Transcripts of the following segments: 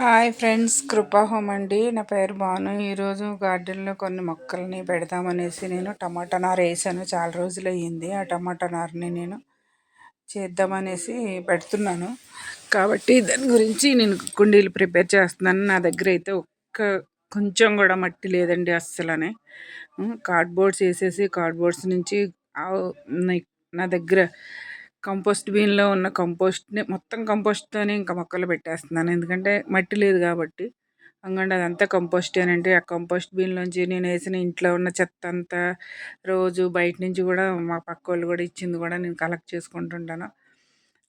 Hi friends కృపా home అండి. నా పేరు బాను ఈరోజు గార్డెన్లో కొన్ని మొక్కల్ని పెడదామనేసి నేను టమాటా నార వేసాను. చాలా రోజులు అయ్యింది. ఆ టమాటా నారని నేను చేద్దామనేసి పెడుతున్నాను. కాబట్టి దాని గురించి నేను కుండీలు ప్రిపేర్ చేస్తున్నాను. నా దగ్గర అయితే ఒక్క కొంచెం కూడా మట్టి లేదండి అస్సలనే. కార్డ్బోర్డ్స్ వేసేసి కార్డ్బోర్డ్స్ నుంచి నా దగ్గర కంపోస్ట్ బీన్లో ఉన్న కంపోస్ట్ని మొత్తం కంపోస్ట్తోనే ఇంకా మొక్కలు పెట్టేస్తున్నాను. ఎందుకంటే మట్టి లేదు కాబట్టి. అంగండి అదంతా కంపోస్టేనండి ఆ కంపోస్ట్ బీన్లోంచి నేను వేసిన ఇంట్లో ఉన్న చెత్త అంతా రోజు బయట నుంచి కూడా మా పక్క వాళ్ళు కూడా ఇచ్చింది కూడా నేను కలెక్ట్ చేసుకుంటుంటాను.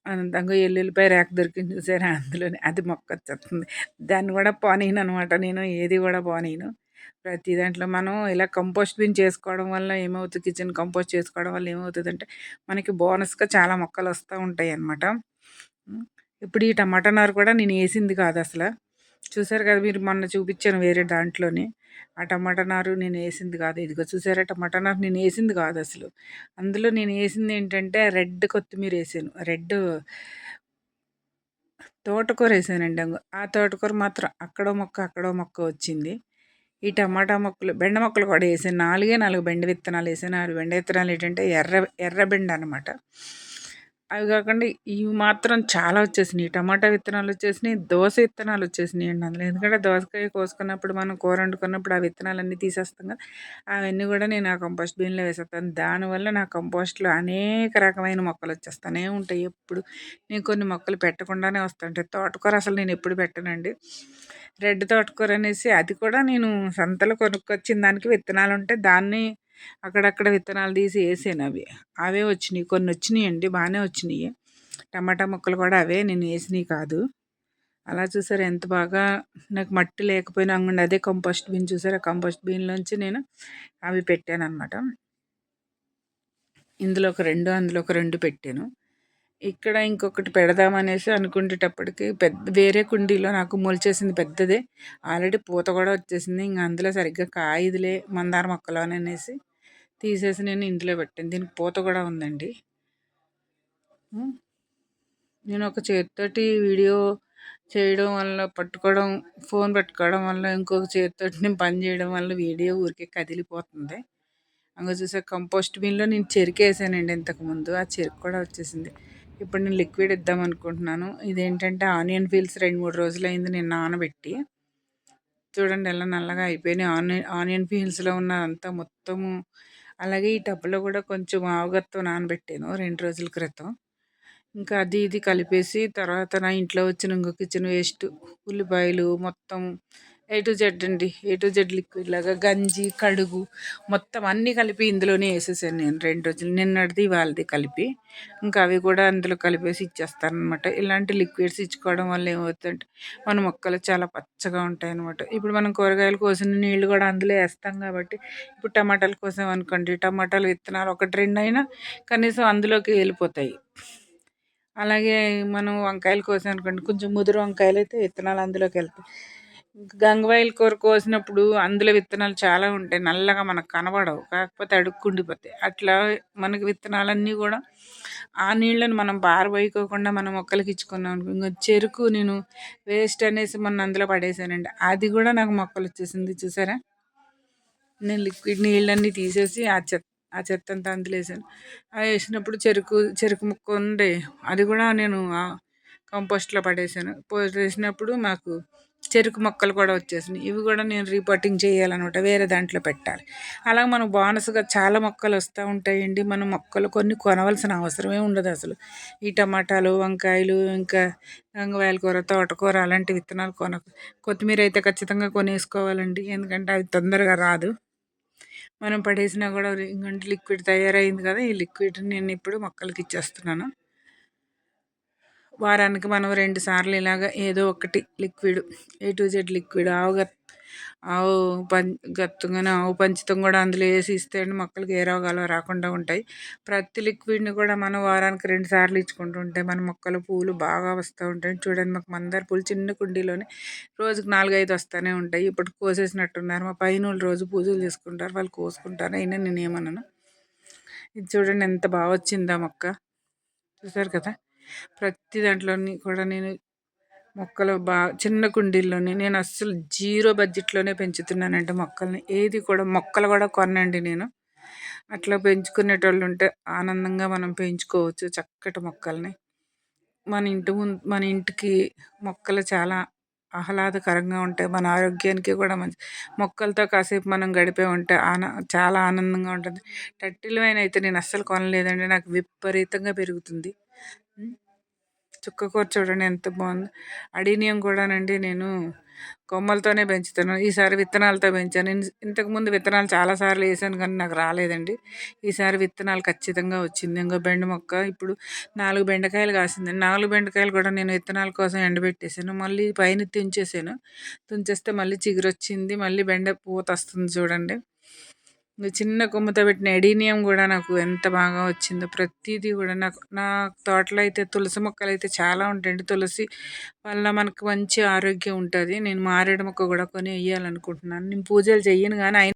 అనంతంగా ఎల్లుల్లిపాయ రేక దొరికింది చూసారా? అందులోనే అది మొక్క వచ్చేస్తుంది దాన్ని కూడా పోనీను అనమాట నేను ఏది కూడా పోనీను ప్రతి దాంట్లో మనం ఇలా కంపోస్ట్ బిన్ చేసుకోవడం వల్ల ఏమవుతుంది? కిచెన్ కంపోస్ట్ చేసుకోవడం వల్ల ఏమవుతుందంటే మనకి బోనస్గా చాలా మొక్కలు వస్తూ ఉంటాయి అన్నమాట. ఇప్పుడు ఈ టమాటా నారు కూడా నేను వేసింది కాదు అసలు. చూసారు కదా మీరు మొన్న చూపించాను వేరే దాంట్లోనే. ఆ టమాటా నారు నేను వేసింది కాదు. ఇదిగో చూసారా? టమాటా నారు నేను వేసింది కాదు అసలు. అందులో నేను వేసింది ఏంటంటే రెడ్ కొత్తిమీర వేసాను. రెడ్ తోటకూర వేసానండి. ఆ తోటకూర మాత్రం అక్కడో మొక్క అక్కడో మొక్క వచ్చింది. ఈ టమాటా మొక్కలు బెండ మొక్కలు కూడా వేసాను నాలుగే నాలుగు బెండ విత్తనాలు వేసాను నాలుగు బెండ విత్తనాలు ఏంటంటే ఎర్ర ఎర్ర బెండ అనమాట అవి కాకుండా ఇవి మాత్రం చాలా వచ్చేసినాయి. టమాటా విత్తనాలు వచ్చేసినాయి దోస విత్తనాలు వచ్చేసినాయి అండి అందులో. ఎందుకంటే దోసకాయ కోసుకున్నప్పుడు మనం కూర వండుకున్నప్పుడు ఆ విత్తనాలన్నీ తీసేస్తాం కదా అవన్నీ కూడా నేను ఆ కంపోస్ట్ బిన్లో వేసేస్తాను. దానివల్ల నా కంపోస్ట్లో అనేక రకమైన మొక్కలు వచ్చేస్తానే ఉంటాయి ఎప్పుడు. నేను కొన్ని మొక్కలు పెట్టకుండానే వస్తుంటాయి. తోటకూర అసలు నేను ఎప్పుడు పెట్టనండి. రెడ్ తోటకూర అనేసి అది కూడా నేను సంతలో కొనుక్కొచ్చిన దానికి విత్తనాలు ఉంటే దాన్ని అక్కడక్కడ విత్తనాలు తీసి వేసాను అవి. అవే వచ్చినాయి. కొన్ని వచ్చినాయి అండి బాగానే వచ్చినాయి. టమాటా మొక్కలు కూడా అవే. నేను వేసినవి కాదు. అలా చూసారు ఎంత బాగా నాకు మట్టి లేకపోయినా అంగండి అదే కంపోస్ట్ బిన్ చూసారు? ఆ కంపోస్ట్ బిన్లోంచి నేను అవి పెట్టాను అనమాట ఇందులో ఒక రెండు అందులో ఒక రెండు పెట్టాను. ఇక్కడ ఇంకొకటి పెడదామనేసి అనుకునేటప్పటికి పెద్ద వేరే కుండీలో నాకు మొలిచేసింది పెద్దదే. ఆల్రెడీ పూత కూడా వచ్చేసింది. ఇంక అందులో సరిగ్గా కాయదులే మందార మొక్కలు అనేసి తీసేసి నేను ఇంట్లో పెట్టాను. దీనికి పూత కూడా ఉందండి. నేను ఒక చేతితోటి వీడియో చేయడం వల్ల పట్టుకోవడం ఫోన్ పెట్టుకోవడం వల్ల ఇంకొక చేతితోటి నేను పని చేయడం వల్ల వీడియో ఊరికే కదిలిపోతుంది. అంగ చూసే కంపోస్ట్ బిన్లో నేను చెరుకు వేసానండి ఇంతకుముందు. ఆ చెరుకు కూడా వచ్చేసింది. ఇప్పుడు నేను లిక్విడ్ ఇద్దాం అనుకుంటున్నాను. ఇదేంటంటే ఆనియన్ పీల్స్ రెండు మూడు రోజులు అయింది నేను నానబెట్టి. చూడండి ఎలా నల్లగా అయిపోయినాయి. ఆనియన్ ఆనియన్ పీల్స్లో ఉన్న అంతా మొత్తము అలాగే ఈ టబ్లో కూడా కొంచెం ఆవుగత్తో నానబెట్టాను రెండు రోజుల క్రితం. ఇంకా అది ఇది కలిపేసి తర్వాత నా ఇంట్లో వచ్చిన ఇంకో కిచెన్ వేస్ట్ ఉల్లిపాయలు మొత్తం ఏ టు జెడ్ అండి. ఏ టు జెడ్ లిక్విడ్ లాగా గంజి కడుగు మొత్తం అన్నీ కలిపి ఇందులోనే వేసేసాను నేను రెండు రోజులు. నిన్నటిది వాళ్ళది కలిపి ఇంకా అవి కూడా అందులో కలిపేసి ఇచ్చేస్తాను అనమాట ఇలాంటి లిక్విడ్స్ ఇచ్చుకోవడం వల్ల ఏమవుతుందంటే మన మొక్కలు చాలా పచ్చగా ఉంటాయి అనమాట ఇప్పుడు మనం కూరగాయలు కోసిన నీళ్ళు కూడా అందులో వేస్తాం కాబట్టి ఇప్పుడు టమాటాలు కోసం అనుకోండి టమాటాలు విత్తనాలు ఒకటి రెండు అయినా కనీసం అందులోకి వెళ్ళిపోతాయి. అలాగే మనం వంకాయలు కోసం అనుకోండి కొంచెం ముదురు వంకాయలు అయితే విత్తనాలు అందులోకి వెళ్తాయి. గంగవాయిల్ కూర కోసినప్పుడు అందులో విత్తనాలు చాలా ఉంటాయి. నల్లగా మనకు కనబడవు. కాకపోతే అడుక్కుండిపోతాయి అట్లా మనకి విత్తనాలన్నీ కూడా ఆ నీళ్ళని మనం పారబోయకోకుండా మనం మొక్కలకి ఇచ్చుకున్నాం అనుకో ఇంకా చెరుకు నేను వేస్ట్ అనేసి మొన్న అందులో పడేసానండి. అది కూడా నాకు మొక్కలు వచ్చేసింది. చూసారా? నేను లిక్విడ్ నీళ్ళన్నీ తీసేసి ఆ చెత్త ఆ చెత్త అంతా అందులో వేసాను. అది వేసినప్పుడు చెరుకు చెరుకు ముక్క ఉండే అది కూడా నేను కంపోస్ట్లో పడేసాను. వేసినప్పుడు మాకు చెరుకు మొక్కలు కూడా వచ్చేసినాయి. ఇవి కూడా నేను రీపోటింగ్ చేయాలన్నమాట. వేరే దాంట్లో పెట్టాలి. అలాగే మనం బోనస్గా చాలా మొక్కలు వస్తూ ఉంటాయండి. మనం మొక్కలు కొన్ని కొనవలసిన అవసరమే ఉండదు అసలు. ఈ టమాటాలు వంకాయలు ఇంకా గంగవాయల కూర తోటకూర అలాంటి విత్తనాలు కొన కొత్తిమీర అయితే ఖచ్చితంగా కొనేసుకోవాలండి. ఎందుకంటే అది తొందరగా రాదు. మనం పడేసినా కూడా ఇంకంటే లిక్విడ్ తయారైంది కదా ఈ లిక్విడ్ నేను ఇప్పుడు మొక్కలకి ఇచ్చేస్తున్నాను. వారానికి మనం రెండు సార్లు ఇలాగ ఏదో ఒకటి liquid A to Z liquid ఆవు ఆవు పం గత్తుగానే ఆవు పంచితం కూడా అందులో వేసి ఇస్తే మొక్కలకి ఏ రోగాలు రాకుండా ఉంటాయి. ప్రతి లిక్విడ్ని కూడా మనం వారానికి రెండు సార్లు ఇచ్చుకుంటూ ఉంటే మన మొక్కలు పూలు బాగా వస్తూ ఉంటాయి. చూడండి మాకు మందార పూలు చిన్న కుండీలోనే రోజుకి నాలుగైదు వస్తూనే ఉంటాయి. ఇప్పుడు కోసేసినట్టున్నారు. మా పైన రోజు పూజలు చేసుకుంటారు. వాళ్ళు కోసుకుంటారు. అయినా నేను ఏమన్నాను ఇది చూడండి ఎంత బాగా వచ్చిందా మొక్క. చూసారు కదా? ప్రతి దాంట్లోని కూడా నేను మొక్కలు బా చిన్న కుండీల్లోనే నేను అస్సలు జీరో బడ్జెట్లోనే పెంచుతున్నానండి మొక్కల్ని. ఏది కూడా మొక్కలు కూడా కొనండి నేను. అట్లా పెంచుకునేటోళ్ళు ఉంటే ఆనందంగా మనం పెంచుకోవచ్చు చక్కటి మొక్కల్ని. మన ఇంటి ముందు మన ఇంటికి మొక్కలు చాలా ఆహ్లాదకరంగా ఉంటాయి. మన ఆరోగ్యానికి కూడా మంచి మొక్కలతో కాసేపు మనం గడిపే ఉంటే ఆన చాలా ఆనందంగా ఉంటుంది. టట్టిల్ వైన్ అయితే నేను అస్సలు కొనలేదండి. నాకు విపరీతంగా పెరుగుతుంది. చుక్కకూర చూడండి ఎంత బాగుంది. అడీనియం కూడానండి నేను కొమ్మలతోనే పెంచుతాను. ఈసారి విత్తనాలతో పెంచాను. ఇంతకుముందు విత్తనాలు చాలాసార్లు వేసాను కానీ నాకు రాలేదండి. ఈసారి విత్తనాలు ఖచ్చితంగా వచ్చింది. ఇంకో బెండ మొక్క ఇప్పుడు నాలుగు బెండకాయలు కాసింది. నాలుగు బెండకాయలు కూడా నేను విత్తనాల కోసం ఎండబెట్టేసాను. మళ్ళీ పైన తుంచేసాను. తుంచేస్తే మళ్ళీ చిగురు వచ్చింది మళ్ళీ బెండ పూత వస్తుంది చూడండి. చిన్న కొమ్మతో పెట్టిన ఎడీనియం కూడా నాకు ఎంత బాగా వచ్చిందో. ప్రతిదీ కూడా నాకు నా తోటలో అయితే తులసి మొక్కలు అయితే చాలా ఉంటాయండి. తులసి వల్ల మనకు మంచి ఆరోగ్యం ఉంటుంది. నేను మారేడు మొక్క కూడా కొని వేయాలనుకుంటున్నాను నేను పూజలు చెయ్యను కానీ